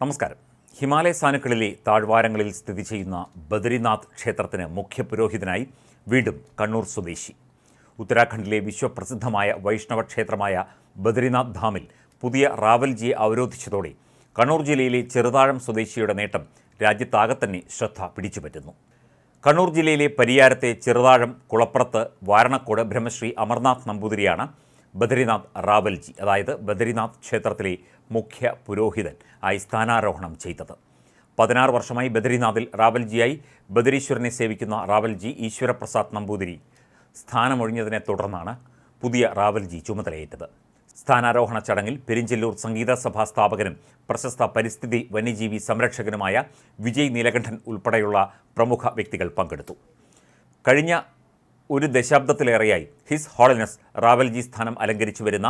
നമസ്കാരം. ഹിമാലയ സാനുക്കളിലെ താഴ്വാരങ്ങളിൽ സ്ഥിതി ചെയ്യുന്ന ബദരിനാഥ് ക്ഷേത്രത്തിന് മുഖ്യ പുരോഹിതനായി വീണ്ടും കണ്ണൂർ സ്വദേശി. ഉത്തരാഖണ്ഡിലെ വിശ്വപ്രസിദ്ധമായ വൈഷ്ണവ ക്ഷേത്രമായ ബദരിനാഥ് ധാമിൽ പുതിയ റാവൽജിയെ അവരോധിച്ചതോടെ കണ്ണൂർ ജില്ലയിലെ ചെറുതാഴം സ്വദേശിയുടെ നേട്ടം രാജ്യത്താകെ തന്നെ ശ്രദ്ധ പിടിച്ചുപറ്റുന്നു. കണ്ണൂർ ജില്ലയിലെ പരിയാരത്തെ ചെറുതാഴം കുളപ്പുറത്ത് വാരണക്കോട് ബ്രഹ്മശ്രീ അമർനാഥ് നമ്പൂതിരിയാണ് ബദ്രിനാഥ് റാവൽജി അതായത് ബദ്രിനാഥ് ക്ഷേത്രത്തിലെ മുഖ്യ പുരോഹിതൻ ആയി സ്ഥാനാരോഹണം ചെയ്തത്. പതിനാറ് വർഷമായി ബദ്രിനാഥിൽ റാവൽജിയായി ബദരീശ്വരനെ സേവിക്കുന്ന റാവൽജി ഈശ്വരപ്രസാദ് നമ്പൂതിരി സ്ഥാനമൊഴിഞ്ഞതിനെ തുടർന്നാണ് പുതിയ റാവൽജി ചുമതലയേറ്റത്. സ്ഥാനാരോഹണ ചടങ്ങിൽ പെരിഞ്ചെല്ലൂർ സംഗീത സഭാ സ്ഥാപകനും പ്രശസ്ത പരിസ്ഥിതി വന്യജീവി സംരക്ഷകനുമായ വിജയ് നീലകണ്ഠൻ ഉൾപ്പെടെയുള്ള പ്രമുഖ വ്യക്തികൾ പങ്കെടുത്തു. കഴിഞ്ഞ ഒരു ദശാബ്ദത്തിലേറെയായി ഹിസ് ഹോളിനസ് റാവൽജി സ്ഥാനം അലങ്കരിച്ചു വരുന്ന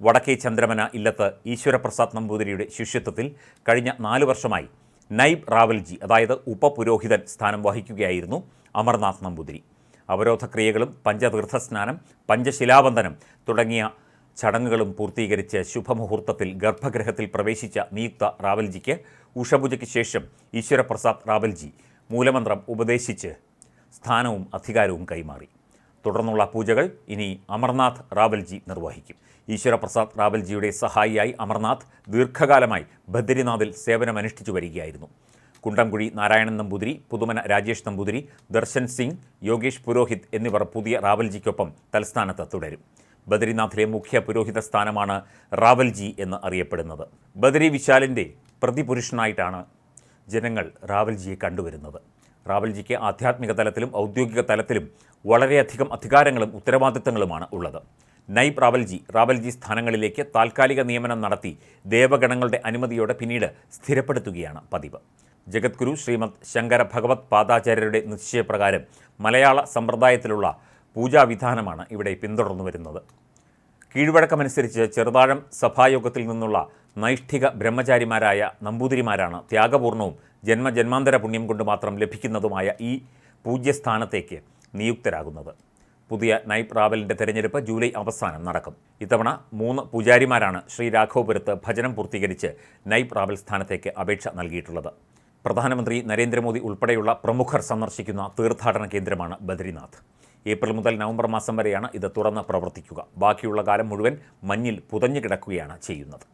വടക്കേ ചന്ദ്രമന ഇല്ലത്ത് ഈശ്വരപ്രസാദ് നമ്പൂതിരിയുടെ ശിഷ്യത്വത്തിൽ കഴിഞ്ഞ നാല് വർഷമായി നൈബ് റാവൽജി അതായത് ഉപപുരോഹിതൻ സ്ഥാനം വഹിക്കുകയായിരുന്നു അമർനാഥ് നമ്പൂതിരി. അവരോധക്രിയകളും പഞ്ചതീർത്ഥസ്നാനം പഞ്ചശിലാബന്ധനം തുടങ്ങിയ ചടങ്ങുകളും പൂർത്തീകരിച്ച് ശുഭമുഹൂർത്തത്തിൽ ഗർഭഗൃഹത്തിൽ പ്രവേശിച്ച നിയുക്ത റാവൽജിക്ക് ഉഷപൂജയ്ക്ക് ശേഷം ഈശ്വരപ്രസാദ് റാവൽജി മൂലമന്ത്രം ഉപദേശിച്ച് സ്ഥാനവും അധികാരവും കൈമാറി. തുടർന്നുള്ള പൂജകൾ ഇനി അമർനാഥ് റാവൽജി നിർവഹിക്കും. ഈശ്വരപ്രസാദ് റാവൽജിയുടെ സഹായിയായി അമർനാഥ് ദീർഘകാലമായി ബദ്രിനാഥിൽ സേവനമനുഷ്ഠിച്ചു വരികയായിരുന്നു. കുണ്ടംകുഴി നാരായണൻ നമ്പൂതിരി പുതുമന രാജേഷ് നമ്പൂതിരി ദർശൻ സിംഗ് യോഗേഷ് പുരോഹിത് എന്നിവർ പുതിയ റാവൽജിക്കൊപ്പം തൽസ്ഥാനത്ത് തുടരും. ബദ്രിനാഥിലെ മുഖ്യ പുരോഹിത സ്ഥാനമാണ് റാവൽജി എന്ന് അറിയപ്പെടുന്നത്. ബദരി വിശാലിന്റെ പ്രതിപുരുഷനായിട്ടാണ് ജനങ്ങൾ റാവൽജിയെ കണ്ടുവരുന്നത്. റാവൽജിക്ക് ആധ്യാത്മിക തലത്തിലും ഔദ്യോഗിക തലത്തിലും വളരെയധികം അധികാരങ്ങളും ഉത്തരവാദിത്തങ്ങളുമാണ് ഉള്ളത്. നൈബ് റാവൽജി റാവൽജി സ്ഥാനങ്ങളിലേക്ക് താൽക്കാലിക നിയമനം നടത്തി ദേവഗണങ്ങളുടെ അനുമതിയോടെ പിന്നീട് സ്ഥിരപ്പെടുത്തുകയാണ് പതിവ്. ജഗദ്ഗുരു ശ്രീമദ് ശങ്കര ഭഗവത് പാദാചാര്യരുടെ നിശ്ചയപ്രകാരം മലയാള സമ്പ്രദായത്തിലുള്ള പൂജാവിധാനമാണ് ഇവിടെ പിന്തുടർന്നു വരുന്നത്. കീഴ്വഴക്കമനുസരിച്ച് ചെറുതാഴം സഭായോഗത്തിൽ നിന്നുള്ള നൈഷ്ഠിക ബ്രഹ്മചാരിമാരായ നമ്പൂതിരിമാരാണ് ത്യാഗപൂർണവും ജന്മജന്മാന്തര പുണ്യം കൊണ്ട് മാത്രം ലഭിക്കുന്നതുമായ ഈ പൂജ്യസ്ഥാനത്തേക്ക് നിയുക്തരാകുന്നത്. പുതിയ നൈപ് റാവലിന്റെ തെരഞ്ഞെടുപ്പ് ജൂലൈ അവസാനം നടക്കും. ഇത്തവണ മൂന്ന് പൂജാരിമാരാണ് ശ്രീ രാഘവപുരത്ത് ഭജനം പൂർത്തീകരിച്ച് നൈപ് റാവൽ സ്ഥാനത്തേക്ക് അപേക്ഷ നൽകിയിട്ടുള്ളത്. പ്രധാനമന്ത്രി നരേന്ദ്രമോദി ഉൾപ്പെടെയുള്ള പ്രമുഖർ സന്ദർശിക്കുന്ന തീർത്ഥാടന കേന്ദ്രമാണ് ബദ്രിനാഥ്. ഏപ്രിൽ മുതൽ നവംബർ മാസം വരെയാണ് ഇത് തുറന്ന് പ്രവർത്തിക്കുക. ബാക്കിയുള്ള കാലം മുഴുവൻ മഞ്ഞിൽ പുതഞ്ഞു കിടക്കുകയാണ് ചെയ്യുന്നത്.